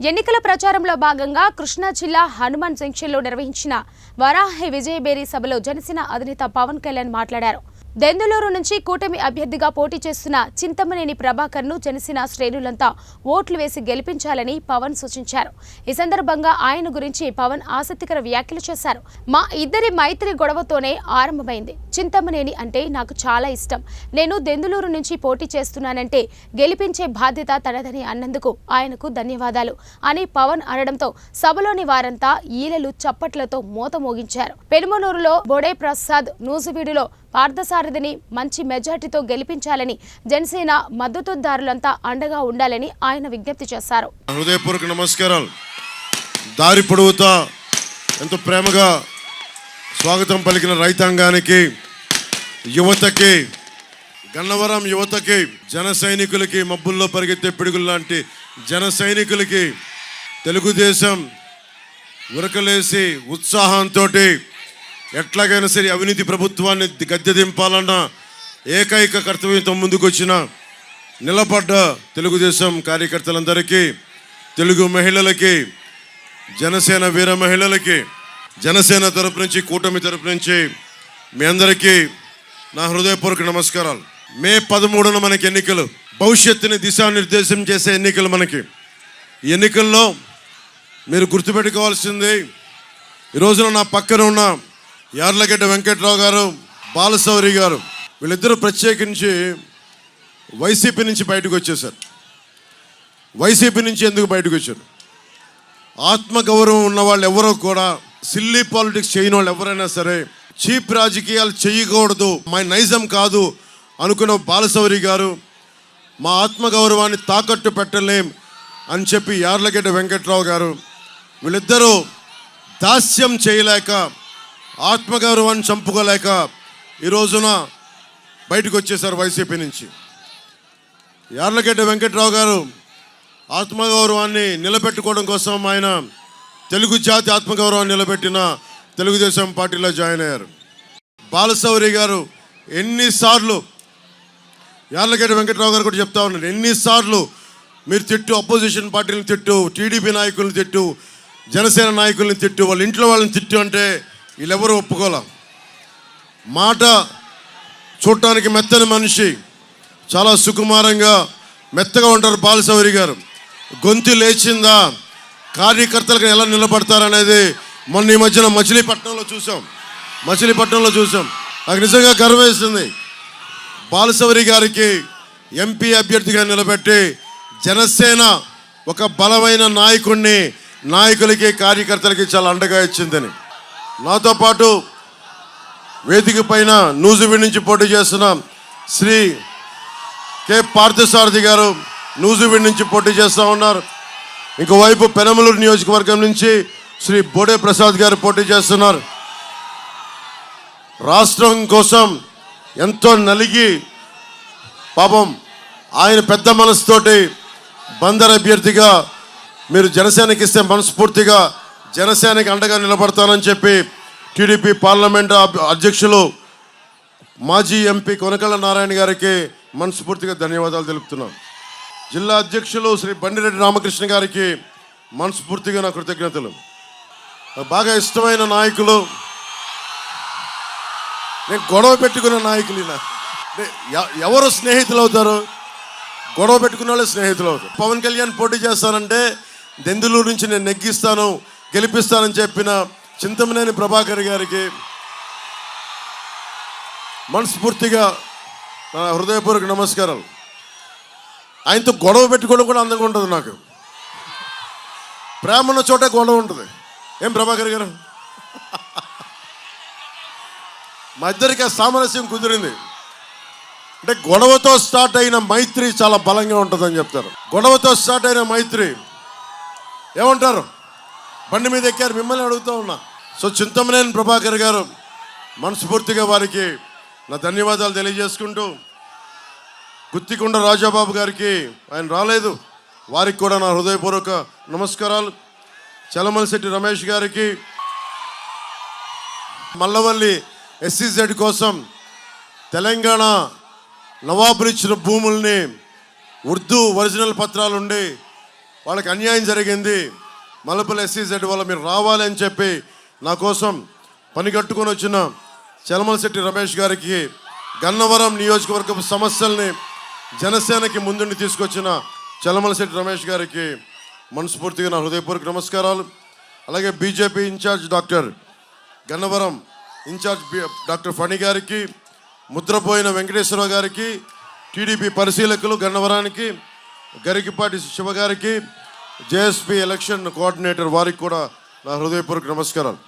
ఎన్నికల ప్రచారంలో భాగంగా కృష్ణా జిల్లా హనుమాన్ జంక్షన్లో నిర్వహించిన వరాహి విజయబేరి సభలో జనసేన అధినేత పవన్ కళ్యాణ్ మాట్లాడారు. దెందులూరు నుంచి కూటమి అభ్యర్థిగా పోటీ చేస్తున్న చింతమనేని ప్రభాకర్ను జనసేన శ్రేణులంతా ఓట్లు వేసి గెలిపించాలని పవన్ సూచించారు. ఈ సందర్భంగా ఆయన గురించి పవన్ ఆసక్తికర వ్యాఖ్యలు చేశారు. మా ఇద్దరి మైత్రి గొడవతోనే ఆరంభమైంది. చింతమనేని అంటే నాకు చాలా ఇష్టం. నేను దెందులూరు నుంచి పోటీ చేస్తున్నానంటే గెలిపించే బాధ్యత తనదని అన్నందుకు ఆయనకు ధన్యవాదాలు అని పవన్ అనడంతో సభలోని వారంతా ఈలలు చప్పట్లతో మూత మోగించారు. పెనుమనూరులో బొడే ప్రసాద్ నూజివీడులో పార్థసారథిని మంచి మెజార్టీతో గెలిపించాలని జనసేన మద్దతుదారులంతా అండగా ఉండాలని ఆయన విజ్ఞప్తి చేశారు. హృదయపూర్వక నమస్కారాలు. దారి పొడవుతా ఎంతో ప్రేమగా స్వాగతం పలికిన రైతాంగానికి యువతకి గన్నవరం యువతకి జన సైనికులకి మబ్బుల్లో పరిగెత్తే పిడుగులు లాంటి జన సైనికులకి తెలుగుదేశం ఉరకలేసి ఉత్సాహంతో ఎట్లాగైనా సరే అవినీతి ప్రభుత్వాన్ని గద్దె దింపాలన్న ఏకైక కర్తవ్యంతో ముందుకొచ్చిన నిలబడ్డ తెలుగుదేశం కార్యకర్తలందరికీ తెలుగు మహిళలకి జనసేన వీర మహిళలకి జనసేన తరపు నుంచి కూటమి తరపు నుంచి మీ అందరికీ నా హృదయపూర్వక నమస్కారాలు. మే పదమూడున మనకి ఎన్నికలు భవిష్యత్తుని దిశానిర్దేశం చేసే ఎన్నికలు మనకి. ఈ ఎన్నికల్లో మీరు గుర్తుపెట్టుకోవాల్సింది ఈ రోజున నా పక్కన ఉన్న యార్లగడ్డ వెంకట్రావు గారు బాలసౌరి గారు వీళ్ళిద్దరూ ప్రత్యేకించి వైసీపీ నుంచి బయటకు వచ్చేసారు వైసీపీ నుంచి ఎందుకు బయటకు వచ్చారు? ఆత్మగౌరవం ఉన్న వాళ్ళు ఎవరో కూడా సిల్లీ పాలిటిక్స్ చేయని వాళ్ళు ఎవరైనా సరే చీప్ రాజకీయాలు చేయకూడదు మా నైజం కాదు అనుకున్న బాలసౌరి గారు మా ఆత్మగౌరవాన్ని తాకట్టు పెట్టలేం అని చెప్పి యార్లగడ్డ వెంకట్రావు గారు వీళ్ళిద్దరూ దాస్యం చేయలేక ఆత్మగౌరవాన్ని చంపుకోలేక ఈ రోజున బయటకు వచ్చేసారు వైసీపీ నుంచి. యార్లగడ్డ వెంకట్రావు గారు ఆత్మగౌరవాన్ని నిలబెట్టుకోవడం కోసం ఆయన తెలుగు జాతి ఆత్మగౌరవాన్ని నిలబెట్టిన తెలుగుదేశం పార్టీలో జాయిన్ అయ్యారు. బాలశౌరి గారు ఎన్నిసార్లు యార్లగడ్డ వెంకట్రావు గారు కూడా చెప్తా ఉన్నారు. ఎన్నిసార్లు మీరు తిట్టు అపోజిషన్ పార్టీలను తిట్టు టీడీపీ నాయకులను తిట్టు జనసేన నాయకులను తిట్టు వాళ్ళ ఇంట్లో వాళ్ళని తిట్టు అంటే వీళ్ళెవరూ ఒప్పుకోలే? మాట చూడటానికి మెత్తని మనిషి చాలా సుకుమారంగా మెత్తగా ఉంటారు బాలశౌరి గారు. గొంతు లేచిందా? కార్యకర్తలకు ఎలా నిలబడతారనేది మొన్న ఈ మధ్యన మచిలీపట్నంలో చూసాం మచిలీపట్నంలో చూసాం నాకు నిజంగా గర్వేస్తుంది బాలశౌరి గారికి ఎంపీ అభ్యర్థిగా నిలబెట్టి జనసేన ఒక బలమైన నాయకుడిని నాయకులకి కార్యకర్తలకి చాలా అండగా ఇచ్చిందని. నాతో పాటు వేదిక పైన నూజివీడ్ నుంచి పోటీ చేస్తున్న శ్రీ కె. పార్థసారథి గారు నూజివీడ్ నుంచి పోటీ చేస్తూ ఉన్నారు. ఇంకోవైపు పెనమలూరు నియోజకవర్గం నుంచి శ్రీ బోడే ప్రసాద్ గారు పోటీ చేస్తున్నారు. రాష్ట్రం కోసం ఎంతో నలిగి పాపం ఆయన పెద్ద మనసుతోటి బందర్ అభ్యర్థిగా మీరు జనసేనకి ఇస్తే మనస్ఫూర్తిగా జనసేనకి అండగా నిలబడతానని చెప్పి టీడీపీ పార్లమెంట్ అధ్యక్షులు మాజీ ఎంపీ కొనకళ్ళ నారాయణ గారికి మనస్ఫూర్తిగా ధన్యవాదాలు తెలుపుతున్నాం. జిల్లా అధ్యక్షులు శ్రీ బండిరెడ్డి రామకృష్ణ గారికి మనస్ఫూర్తిగా నా కృతజ్ఞతలు. నాకు బాగా ఇష్టమైన నాయకులు. నేను గొడవ పెట్టుకున్న నాయకులు ఎవరు స్నేహితులు అవుతారు? గొడవ పెట్టుకున్న వాళ్ళు స్నేహితులు అవుతారు. పవన్ కళ్యాణ్ పోటీ చేస్తానంటే దెందులూరు నుంచి నేను నెగ్గిస్తాను గెలిపిస్తానని చెప్పిన చింతమనేని ప్రభాకర్ గారికి మనస్ఫూర్తిగా హృదయపూర్వక నమస్కారాలు. ఆయనతో గొడవ పెట్టుకోవడం కూడా అందంగా ఉంటుంది నాకు. ప్రేమ ఉన్న చోటే గొడవ ఉంటుంది. ఏం ప్రభాకర్ గారు? మా ఇద్దరికి ఆ సామరస్యం కుదిరింది. అంటే గొడవతో స్టార్ట్ అయిన మైత్రి చాలా బలంగా ఉంటుందని చెప్తారు. గొడవతో స్టార్ట్ అయిన మైత్రి ఏమంటారు? బండి మీద ఎక్కారు మిమ్మల్ని అడుగుతూ ఉన్నా. సో చింతమనేని ప్రభాకర్ గారు మనస్ఫూర్తిగా వారికి నా ధన్యవాదాలు తెలియజేసుకుంటూ గుత్తికొండ రాజాబాబు గారికి ఆయన రాలేదు. వారికి కూడా నా హృదయపూర్వక నమస్కారాలు. చలమలశెట్టి రమేష్ గారికి మల్లవల్లి ఎస్సీజెడ్ కోసం తెలంగాణ నవాబులు ఇచ్చిన భూముల్ని ఉర్దూ ఒరిజినల్ పత్రాలు ఉండి వాళ్ళకి అన్యాయం జరిగింది. మల్లపల్లి ఎస్సీజెడ్ వల్ల మీరు రావాలి అని చెప్పి నా కోసం పని కట్టుకొని వచ్చిన చలమలశెట్టి రమేష్ గారికి గన్నవరం నియోజకవర్గ సమస్యల్ని జనసేనకి ముందుండి తీసుకొచ్చిన చలమలశెట్టి రమేష్ గారికి మనస్ఫూర్తిగా నా హృదయపూర్వక నమస్కారాలు. అలాగే BJP incharge doctor Gannavaram incharge B- doctor Phani గారికి ముద్రపోయిన వెంకటేశ్వరరావు గారికి టీడీపీ పరిశీలకులు గన్నవరానికి గరికిపాటి శివ గారికి జేఎస్పీ ఎలక్షన్ కోఆర్డినేటర్ వారికి కూడా నా హృదయపూర్వక నమస్కారాలు.